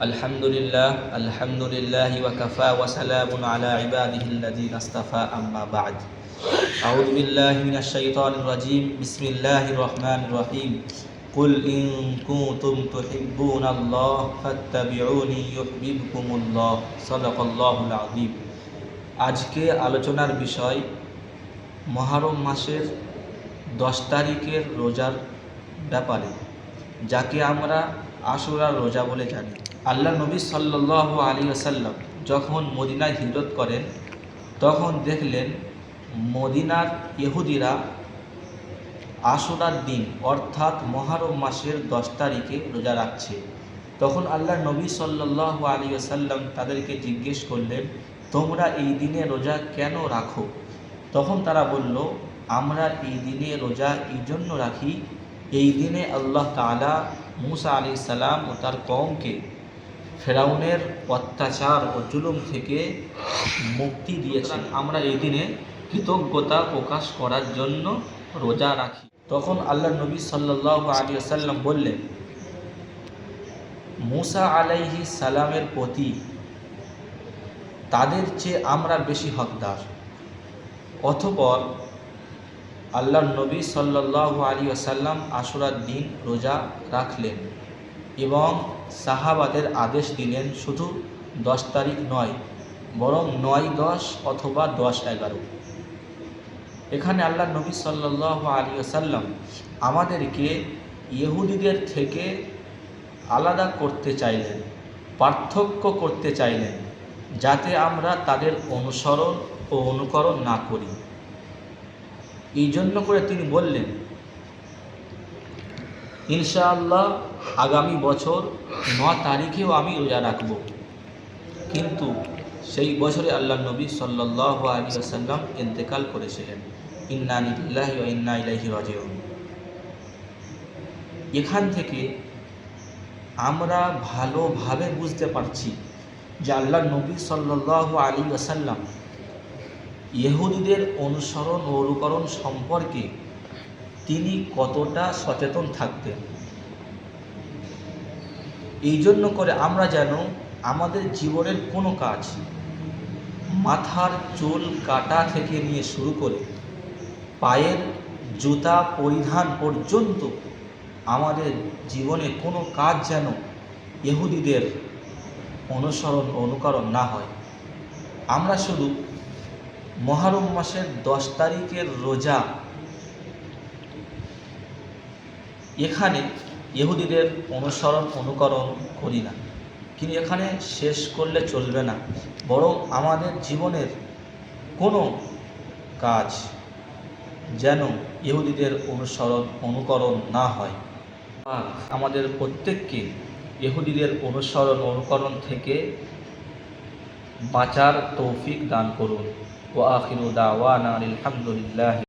الحمد لله الحمد لله وكفى وسلام على عباده الذين اصطفى أما بعد أعوذ بالله من الشيطان الرجيم بسم الله الرحمن الرحيم قل إن كنتم تحبون الله فاتبعوني يحببكم الله صدق الله العظيم আজকে আলোচনার বিষয় মহারম মাসের দশ তারিখের রোজার ব্যাপারে যাকে আমরা আশুরার রোজা বলে জানি আল্লাহ নবী সাল্লাহ আলী আসাল্লাম যখন মদিনায় হিজরত করেন, তখন দেখলেন মদিনার ইহুদিরা আশুরার দিন, অর্থাৎ মহারম মাসের দশ তারিখে রোজা রাখছে। তখন আল্লাহ নবী সাল্লাহ আলী আসাল্লাম তাদেরকে জিজ্ঞেস করলেন, তোমরা এই দিনে রোজা কেন রাখো? তখন তারা বলল, আমরা এই দিনে রোজা এই জন্য রাখি? এই দিনে আল্লাহ তালা মুসা আলি সালাম ও তার কমকে ফেরাউনের অত্যাচার ও জুলুম থেকে মুক্তি দিয়েছেন আমরা এই দিনে কৃতজ্ঞতা প্রকাশ করার জন্য রোজা রাখি। তখন আল্লাহ নবী সাল্লাহ আলী সাল্লাম বললেন মুসা আলাইহি সালামের প্রতি তাদের চেয়ে আমরা বেশি হকদার। অথপর আল্লাহ নবী সাল্লাহ আলী আসাল্লাম আশুরার দিন রোজা রাখলেন। এবং সাহাবাদের আদেশ দিলেন শুধু দশ তারিখ নয়, বরং নয় দশ অথবা দশ এগারো। এখানে আল্লাহ নবী সাল্লাহ আলী আসাল্লাম আমাদেরকে ইহুদিদের থেকে আলাদা করতে চাইলেন, পার্থক্য করতে চাইলেন, যাতে আমরা তাদের অনুসরণ ও অনুকরণ না করি। এই জন্য করে তিনি বললেন, ইনশাআল্লাহ আগামী বছর ন তারিখেও আমি রোজা রাখব। কিন্তু সেই বছরে আল্লাহ নবী সাল্লাহ আলী আসাল্লাম ইন্তেকাল করেছিলেন। ইন্না নিল্লাহ ইন্না ইলাহি রাজিউন। এখান থেকে আমরা ভালোভাবে বুঝতে পারছি যে আল্লাহ নবী সাল্লাহ আলী আসাল্লাম ইহুদিদের অনুসরণ ও অনুকরণ সম্পর্কে তিনি কতটা সচেতন থাকতেন। এই জন্য করে আমরা যেন আমাদের জীবনের কোনো কাজ মাথার চুল কাটা থেকে নিয়ে শুরু করে পায়ের জুতা পরিধান পর্যন্ত আমাদের জীবনে কোনো কাজ যেন ইহুদিদের অনুসরণ অনুকরণ না হয়। আমরা শুধু মহারম মাসের দশ তারিখের রোজা এখানে ইহুদিদের অনুসরণ, অনুকরণ করি না। কিন্তু এখানে শেষ করলে চলবে না। বরং আমাদের জীবনের কোনো কাজ যেন ইহুদিদের অনুসরণ, অনুকরণ না হয়। আমাদের প্রত্যেককে ইহুদিদের অনুসরণ, অনুকরণ থেকে বাঁচার তৌফিক দান করুন। ও আখিরু দাওয়ানা আলহামদুলিল্লাহ